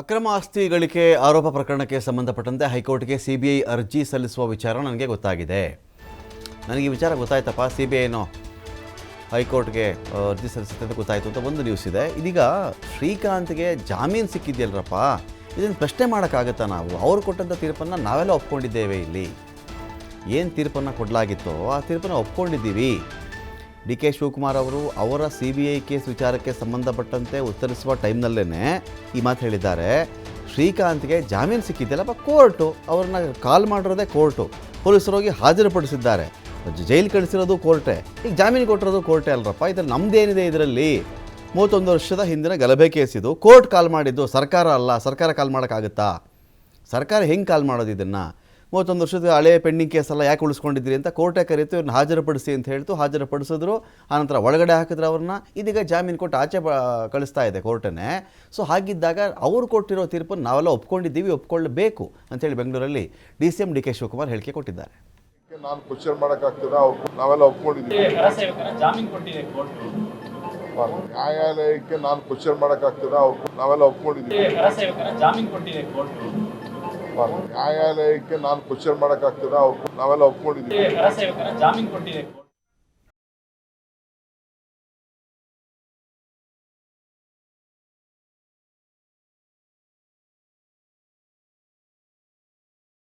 ಅಕ್ರಮ ಆಸ್ತಿ ಗಳಿಕೆ ಆರೋಪ ಪ್ರಕರಣಕ್ಕೆ ಸಂಬಂಧಪಟ್ಟಂತೆ ಹೈಕೋರ್ಟ್ಗೆ ಸಿಬಿಐ ಅರ್ಜಿ ಸಲ್ಲಿಸುವ ವಿಚಾರ ನನಗೆ ಗೊತ್ತಾಗಿದೆ. ನನಗೆ ಈ ವಿಚಾರ ಗೊತ್ತಾಯ್ತಪ್ಪ ಸಿ ಬಿ ಐನೋ ಹೈಕೋರ್ಟ್ಗೆ ಅರ್ಜಿ ಸಲ್ಲಿಸುತ್ತೆ ಅಂತ ಗೊತ್ತಾಯಿತು ಅಂತ ಒಂದು ನ್ಯೂಸ್ ಇದೆ. ಇದೀಗ ಶ್ರೀಕಾಂತ್ಗೆ ಜಾಮೀನು ಸಿಕ್ಕಿದೆಯಲ್ರಪ್ಪ? ಇದನ್ನು ಪ್ರಶ್ನೆ ಮಾಡೋಕ್ಕಾಗತ್ತಾ ನಾವು? ಅವರು ಕೊಟ್ಟಂಥ ತೀರ್ಪನ್ನು ನಾವೆಲ್ಲ ಒಪ್ಕೊಂಡಿದ್ದೇವೆ ಇಲ್ಲಿ. ಏನು ತೀರ್ಪನ್ನು ಕೊಡಲಾಗಿತ್ತೋ ಆ ತೀರ್ಪನ್ನು ಒಪ್ಕೊಂಡಿದ್ದೀವಿ. ಡಿ ಕೆ ಶಿವಕುಮಾರ್ ಅವರು ಅವರ ಸಿ ಬಿ ಐ ಕೇಸ್ ವಿಚಾರಕ್ಕೆ ಸಂಬಂಧಪಟ್ಟಂತೆ ಉತ್ತರಿಸುವ ಟೈಮ್ನಲ್ಲೇ ಈ ಮಾತು ಹೇಳಿದ್ದಾರೆ. ಶ್ರೀಕಾಂತ್ಗೆ ಜಾಮೀನು ಸಿಕ್ಕಿದ್ದೆಲ್ಲಪ್ಪ ಕೋರ್ಟು, ಅವ್ರನ್ನ ಕಾಲ್ ಮಾಡಿರೋದೇ ಕೋರ್ಟು, ಪೊಲೀಸರು ಹೋಗಿ ಹಾಜರುಪಡಿಸಿದ್ದಾರೆ. ಜೈಲು ಕಳಿಸಿರೋದು ಕೋರ್ಟೆ, ಈಗ ಜಾಮೀನು ಕೊಟ್ಟಿರೋದು ಕೋರ್ಟೆ ಅಲ್ರಪ್ಪ, ಇದ್ರಲ್ಲಿ ನಮ್ಮದೇನಿದೆ ಇದರಲ್ಲಿ? ಮೂವತ್ತೊಂದು ವರ್ಷದ ಹಿಂದಿನ ಗಲಭೆ ಕೇಸ್ ಇದು, ಕೋರ್ಟ್ ಕಾಲ್ ಮಾಡಿದ್ದು ಸರ್ಕಾರ ಅಲ್ಲ, ಸರ್ಕಾರ ಕಾಲ್ ಮಾಡೋಕ್ಕಾಗುತ್ತಾ? ಸರ್ಕಾರ ಹೆಂಗೆ ಕಾಲ್ ಮಾಡೋದು ಇದನ್ನು? ಮೂವತ್ತೊಂದು ವರ್ಷದ ಹಳೆ ಪೆಂಡಿಂಗ್ ಕೇಸೆಲ್ಲ ಯಾಕೆ ಉಳಿಸ್ಕೊಂಡಿದ್ದೀರಿ ಅಂತ ಕೋರ್ಟೇ ಕರೀತು ಇವ್ರನ್ನ ಹಾಜರುಪಡಿಸಿ ಅಂತ ಹೇಳ್ತು. ಹಾಜರುಪಡಿಸಿದ್ರು. ಆನಂತರ ಒಳಗಡೆ ಹಾಕಿದ್ರು ಅವ್ರನ್ನ ಇದೀಗ ಜಾಮೀನು ಕೊಟ್ಟು ಆಚೆ ಕಳಿಸ್ತಾ ಇದೆ ಕೋರ್ಟನ್ನೇ. ಸೊ ಹಾಗಿದ್ದಾಗ ಅವರು ಕೊಟ್ಟಿರೋ ತೀರ್ಪನ್ನು ನಾವೆಲ್ಲ ಒಪ್ಕೊಂಡಿದ್ದೀವಿ ಒಪ್ಕೊಳ್ಳಬೇಕು ಅಂತೇಳಿ ಬೆಂಗಳೂರಲ್ಲಿ D C M D K Shivakumar ಹೇಳಿಕೆ ಕೊಟ್ಟಿದ್ದಾರೆ. ನಾನು ಕ್ವಶನ್ ಮಾಡೋಕ್ಕಾಗ್ತದ? ನಾವೆಲ್ಲ ಒಪ್ಕೊಂಡಿದ್ದೀವಿ. ನ್ಯಾಯಾಲಯಕ್ಕೆ ನಾನು ಕ್ವಶನ್ ಮಾಡೋಕ್ಕಾಗ್ತದ? ನಾವೆಲ್ಲ ಒಪ್ಕೊಂಡಿದ್ದೀವಿ. ನ್ಯಾಯಾಲಯಕ್ಕೆ ನಾನು ಕ್ವಶನ್ ಮಾಡಕ್ಕಾಗ್ತದ ನಾವೆಲ್ಲ ಒಪ್ಕೊಂಡಿದ್ದೀವಿ